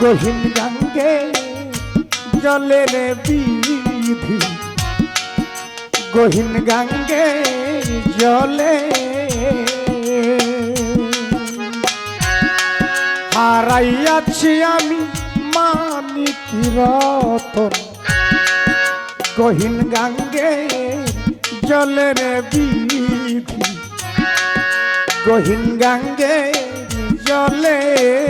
গহীন গাঙ্গে জলের বিধি। গহীন গাঙ্গে জলে হারাইয়াছি আমি মানিক রতন গহীন গাঙ্গে জলের বিধি। গহীন গাঙ্গে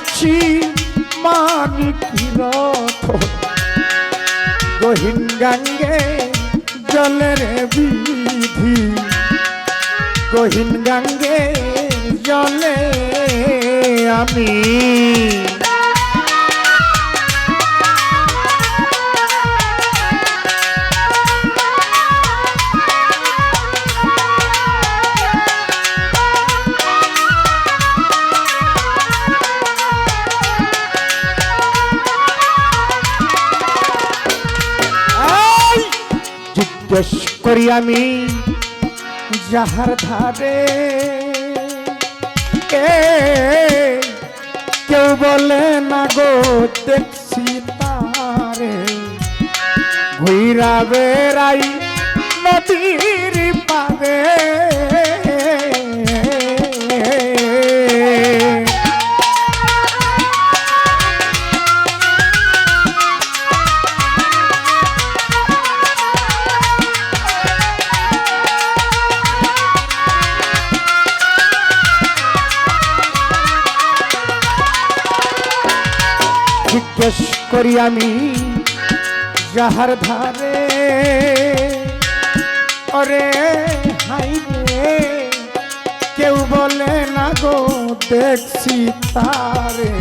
হারাইয়াছি মানিক রথ? জলের বিধি। গহীন গাঙ্গে জলে আমি জিজ্ঞেস করি আমি, যাহার ধারে কেউ বলে, না গো, দেখছি তারে। ঘুইরা বেড়াই নদীর পারে জিজ্ঞেস করি আমি, যাহার ধারে অরে হাই কেউ বলে না গো, দেখছি তারে।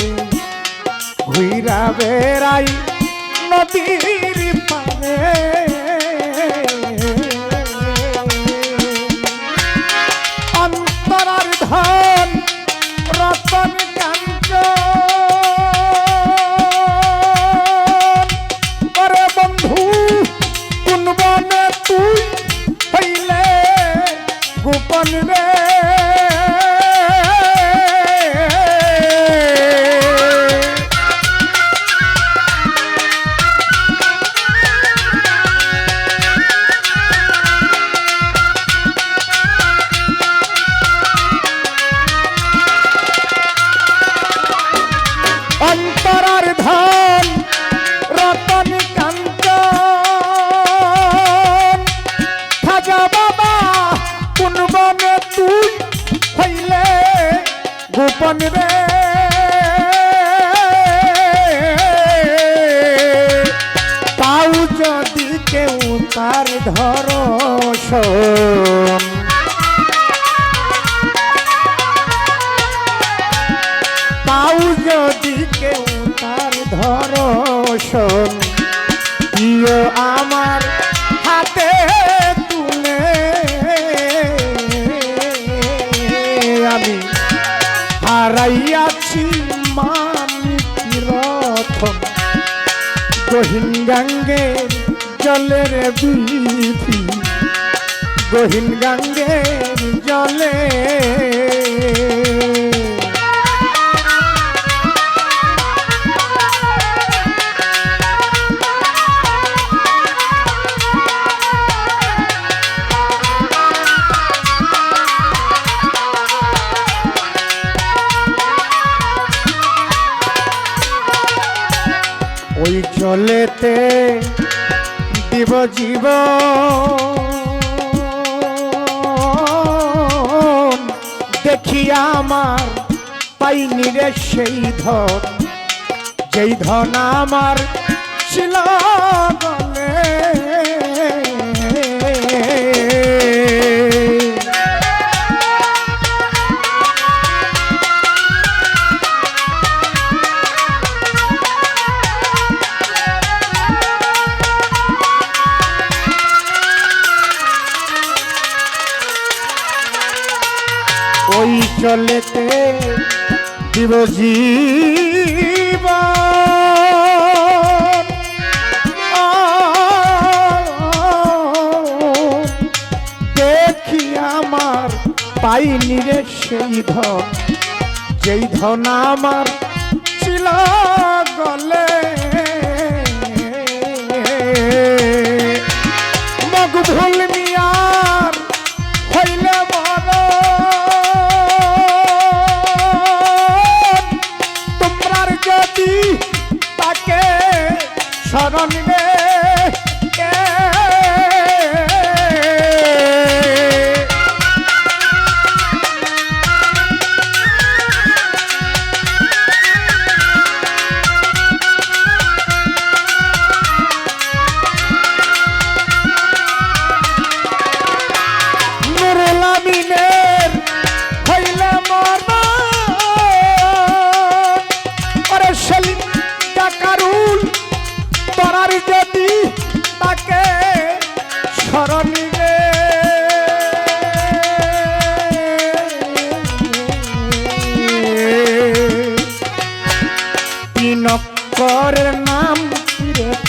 ঘুইরা বেড়াই নদীর পারে গোপন রে পাউ যদি কেউ তার ধরশন পাউ যদি কেউ তার প্রিয় আমার মানিক রথন গহীন গঙ্গে জলের বিধি। গহীন গাঙ্গের জলে ওই জলেতে দিব জীব দেখি আমার পাইনি রে সেই ধন যেই ধন আমার ছিল জীবন। দেখি আমার পাইনি রে সেই ধন যেই ধন আমার যদি তাকে স্মরণ রে নাম রে।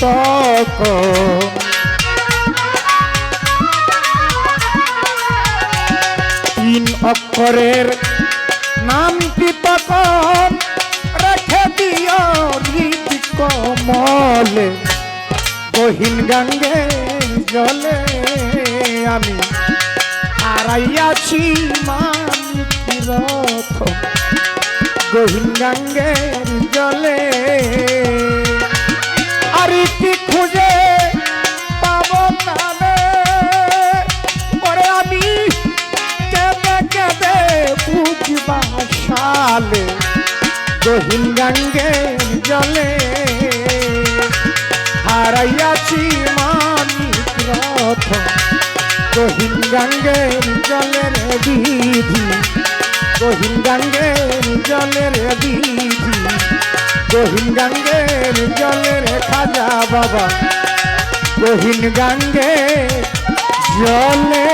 তক তিন অক্ষরের নামটি তখন রেখে দিও কমলে গহীন গাঙ্গে জলে আমি হারাইয়াছি মানিকি গহীন জলে। আর কি খুঁজে পাবো তালে? পরে আমি কেঁদে কেঁদে বুঝবা সালে গহীন জলে। হারাইয়াছি মানিক রথ। গহীন গঙ্গে জলের বিধি। গহীন গঙ্গে জলের বিধি। গহীন গঙ্গে জলের খাজা বাবা। গহীন গঙ্গে জলে